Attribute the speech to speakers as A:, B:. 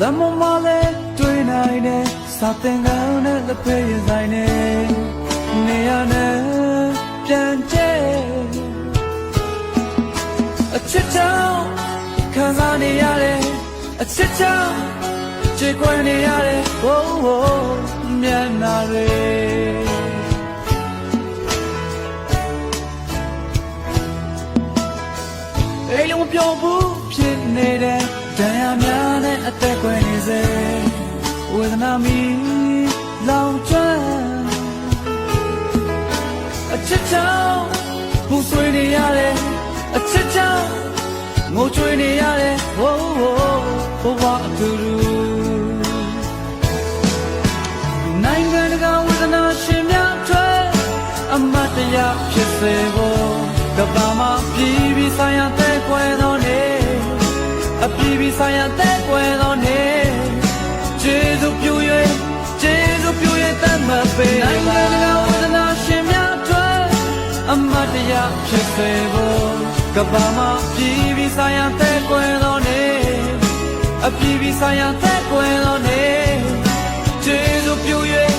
A: လက်မမလဲတွေ့နိုင်တယ်စာသင်ခန်းနဲ့လက်ဖေးရဆိုင်နေနေရနဲ့ပြန်ကျဲအချစ်ချောင်းခံစားနေရတယ်အချစ်ချောင်းချေခွဲနေရတယ်ဝိုးဝိုးမျက်နာတွေအိမ်လုံးမပြောဘူးဖြစ်နေတဲ့ဒ စေဝေဒနာမီလောင်ကျွမ်းအချစ်ချောင်းပူဆွေးနေရတယ်အချစ်ချောင်းငိုကြွေးနေရတယ်ဟိုးဟိုးဘဝအတူတူနိုင်ငံတကာဝေဒနာရှင်များတွေ့အမတ်တရားဖြစ်စေဖို့ကမ္ဘာမှာပြည်ပြီးဆိုင်ရာတဲ့ကွယ်တော်နေအပြည်ပြီးဆိုင်ရာတဲ့ကွယ်တော် ရားဖြစ်စေဖို့ကမ္ဘာမှာပြည်ပြီးဆိုင်ရာတဲ့ကွယ်တော်နေအပြည်ပြီးဆိုင်ရာတဲ့ကွယ်တော်နေကျေးဇူးပြု၍